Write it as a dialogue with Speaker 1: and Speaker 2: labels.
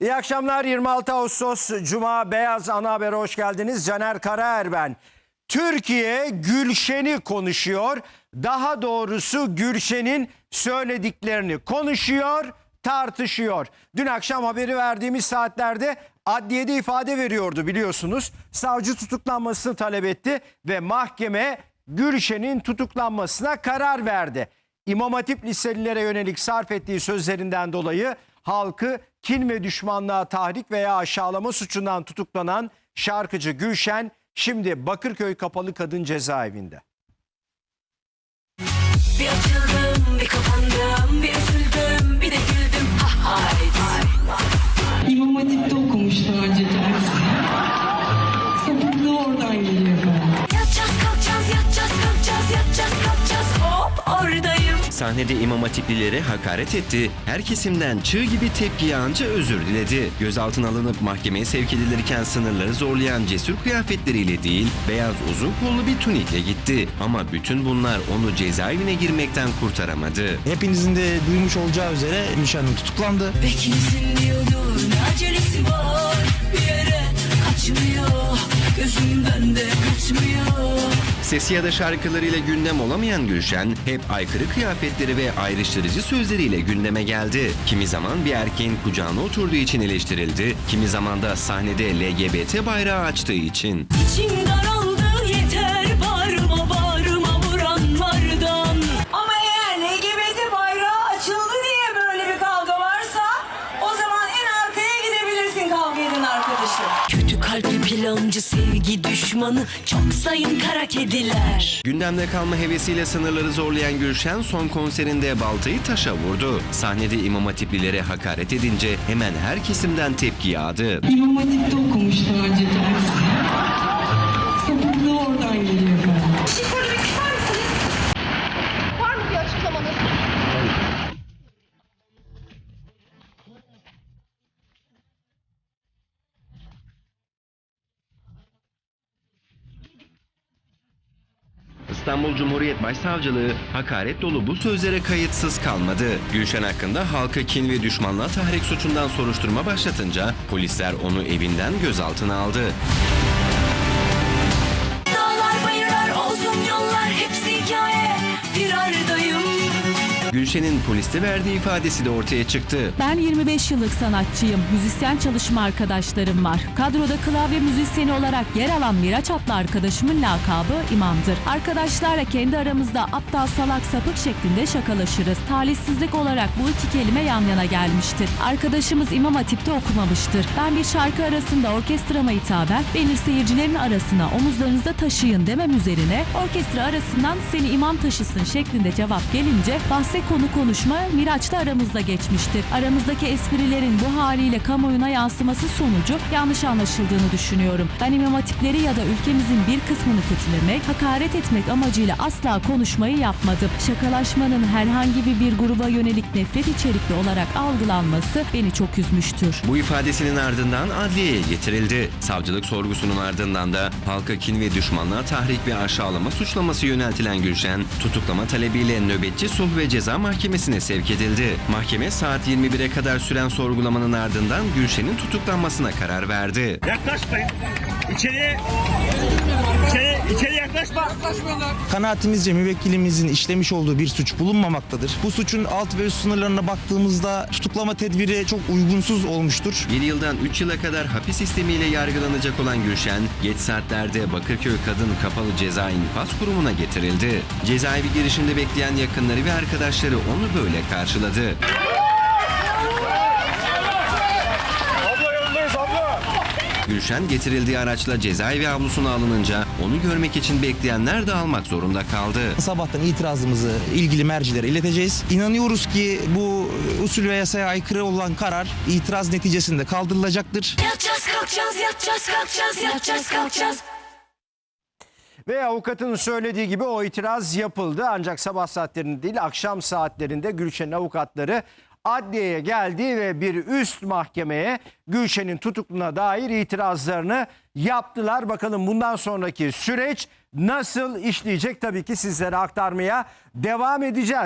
Speaker 1: İyi akşamlar 26 Ağustos Cuma Beyaz Ana Haber'e hoş geldiniz. Caner Karaer ben. Türkiye Gülşen'i konuşuyor. Daha doğrusu Gülşen'in söylediklerini konuşuyor, tartışıyor. Dün akşam haberi verdiğimiz saatlerde adliyede ifade veriyordu biliyorsunuz. Savcı tutuklanmasını talep etti ve mahkeme Gülşen'in tutuklanmasına karar verdi. İmam Hatip liselilere yönelik sarf ettiği sözlerinden dolayı halkı kin ve düşmanlığa tahrik veya aşağılama suçundan tutuklanan şarkıcı Gülşen şimdi Bakırköy Kapalı Kadın Cezaevinde.
Speaker 2: Bir açıldım, bir kapandım, bir üzüldüm, bir de güldüm. Ha haydi.
Speaker 3: İmam Hatip'te okumuş daha önce kendisi.
Speaker 4: Sahnede İmam Hatiplilere hakaret etti. Her kesimden çığ gibi tepki yağınca özür diledi. Gözaltına alınıp mahkemeye sevk edilirken sınırları zorlayan cesur kıyafetleriyle değil, beyaz uzun kollu bir tunikle gitti. Ama bütün bunlar onu cezaevine girmekten kurtaramadı.
Speaker 5: Hepinizin de duymuş olacağı üzere Hanım tutuklandı.
Speaker 2: Beklesin diyordur, acelesi var. Bir yere kaçmıyor, kaçmıyor.
Speaker 4: Sesi ya da şarkılarıyla gündem olamayan Gülşen, hep aykırı kıyafetleri ve ayrıştırıcı sözleriyle gündeme geldi. Kimi zaman bir erkeğin kucağına oturduğu için eleştirildi, kimi zaman da sahnede LGBT bayrağı açtığı için.
Speaker 2: İçim daraldı plancı, sevgi düşmanı, çok sayın kara kediler.
Speaker 4: Gündemde kalma hevesiyle sınırları zorlayan Gülşen son konserinde baltayı taşa vurdu. Sahnede İmam Hatiplilere hakaret edince hemen her kesimden tepki yağdı.
Speaker 3: İmam Hatip'te okumuş daha
Speaker 4: İstanbul Cumhuriyet Başsavcılığı hakaret dolu bu sözlere kayıtsız kalmadı. Gülşen hakkında halka kin ve düşmanlığa tahrik suçundan soruşturma başlatınca polisler onu evinden gözaltına aldı. Gülşen'in poliste verdiği ifadesi de ortaya çıktı.
Speaker 6: Ben 25 yıllık sanatçıyım. Müzisyen çalışma arkadaşlarım var. Kadroda klavye müzisyeni olarak yer alan Miraç adlı arkadaşımın lakabı İmam'dır. Arkadaşlarla kendi aramızda aptal salak sapık şeklinde şakalaşırız. Talihsizlik olarak bu iki kelime yan yana gelmiştir. Arkadaşımız İmam Hatip'te okumamıştır. Ben bir şarkı arasında orkestrama hitaben beni seyircilerin arasına omuzlarınızda taşıyın demem üzerine orkestra arasından seni imam taşısın şeklinde cevap gelince bahse konu konuşma Miraç'ta aramızda geçmiştir. Aramızdaki esprilerin bu haliyle kamuoyuna yansıması sonucu yanlış anlaşıldığını düşünüyorum. Ben imam hatipleri ya da ülkemizin bir kısmını kötülemek, hakaret etmek amacıyla asla konuşmayı yapmadım. Şakalaşmanın herhangi bir, bir gruba yönelik nefret içerikli olarak algılanması beni çok üzmüştür.
Speaker 4: Bu ifadesinin ardından adliyeye getirildi. Savcılık sorgusunun ardından da halka kin ve düşmanlığa tahrik ve aşağılama suçlaması yöneltilen Gülşen, tutuklama talebiyle nöbetçi sulh ve ceza mahkemesine sevk edildi. Mahkeme saat 21'e kadar süren sorgulamanın ardından Gülşen'in tutuklanmasına karar verdi.
Speaker 7: Yaklaşmayın. İçeriye. İçeri, içeri yaklaşma.
Speaker 5: Kanaatimizce müvekkilimizin işlemiş olduğu bir suç bulunmamaktadır. Bu suçun alt ve üst sınırlarına baktığımızda tutuklama tedbiri çok uygunsuz olmuştur.
Speaker 4: Bir yıldan 3 yıla kadar hapis sistemiyle yargılanacak olan Gülşen, geç saatlerde Bakırköy Kadın Kapalı Ceza İnfaz Kurumu'na getirildi. Cezaevi girişinde bekleyen yakınları ve arkadaşları onu böyle karşıladı. Gülşen getirildiği araçla cezaevi avlusuna alınınca onu görmek için bekleyenler de almak zorunda kaldı.
Speaker 5: Sabahtan itirazımızı ilgili mercilere ileteceğiz. İnanıyoruz ki bu usul ve yasaya aykırı olan karar itiraz neticesinde kaldırılacaktır.
Speaker 2: Yatacağız kalkacağız yatacağız kalkacağız yatacağız kalkacağız.
Speaker 1: Ve avukatın söylediği gibi o itiraz yapıldı. Ancak sabah saatlerinde değil akşam saatlerinde Gülşen'in avukatları adliyeye geldi ve bir üst mahkemeye Gülşen'in tutukluluğuna dair itirazlarını yaptılar. Bakalım bundan sonraki süreç nasıl işleyecek tabii ki sizlere aktarmaya devam edeceğiz.